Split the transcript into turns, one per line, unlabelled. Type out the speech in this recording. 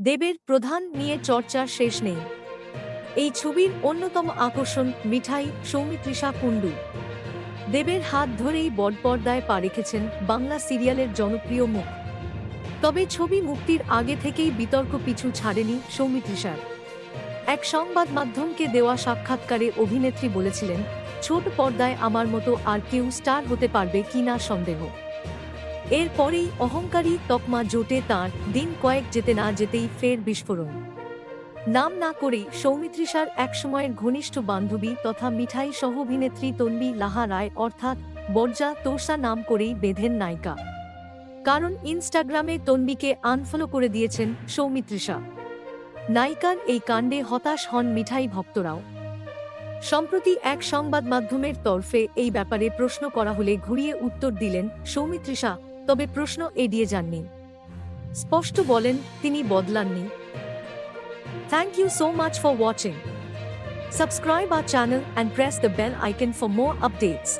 দেবের প্রধান নিয়ে চর্চা শেষ নেই। এই ছবির অন্যতম আকর্ষণ মিঠাই সৌমিত্রিষা কুণ্ডু। দেবের হাত ধরেই বটপর্দায় পা রেখেছেন বাংলা সিরিয়ালের জনপ্রিয় মুখ। তবে ছবি মুক্তির আগে থেকেই বিতর্ক পিছু ছাড়েনি সৌমিত্রিষার। এক সংবাদ মাধ্যমকে দেওয়া সাক্ষাৎকারে অভিনেত্রী বলেছিলেন, ছোট পর্দায় আমার মতো আর কেউ স্টার হতে পারবে কিনা সন্দেহ। এরপরেই অহংকারী তকমা জোটে তাঁর দিন কয়েক যেতে না যেতেই ফের বিস্ফোরণ। নাম না করেই সৌমিত্রিষার একসময়ের ঘনিষ্ঠ বান্ধবী তথা মিঠাই সহ অভিনেত্রী তন্বী লাহা রায় অর্থাৎ বর্জা তোষা নাম করেই বেঁধেন নায়িকা। কারণ ইনস্টাগ্রামে তন্বীকে আনফলো করে দিয়েছেন সৌমিত্রিষা। নায়িকার এই কাণ্ডে হতাশ হন মিঠাই ভক্তরাও। সম্প্রতি এক সংবাদ মাধ্যমের তরফে এই ব্যাপারে প্রশ্ন করা হলে ঘুরিয়ে উত্তর দিলেন সৌমিত্রিষা তবে প্রশ্ন এড়িয়ে যাননি স্পষ্ট বলেন তিনি বদলাননি thank you so much for watching subscribe our channel and press the bell icon for more updates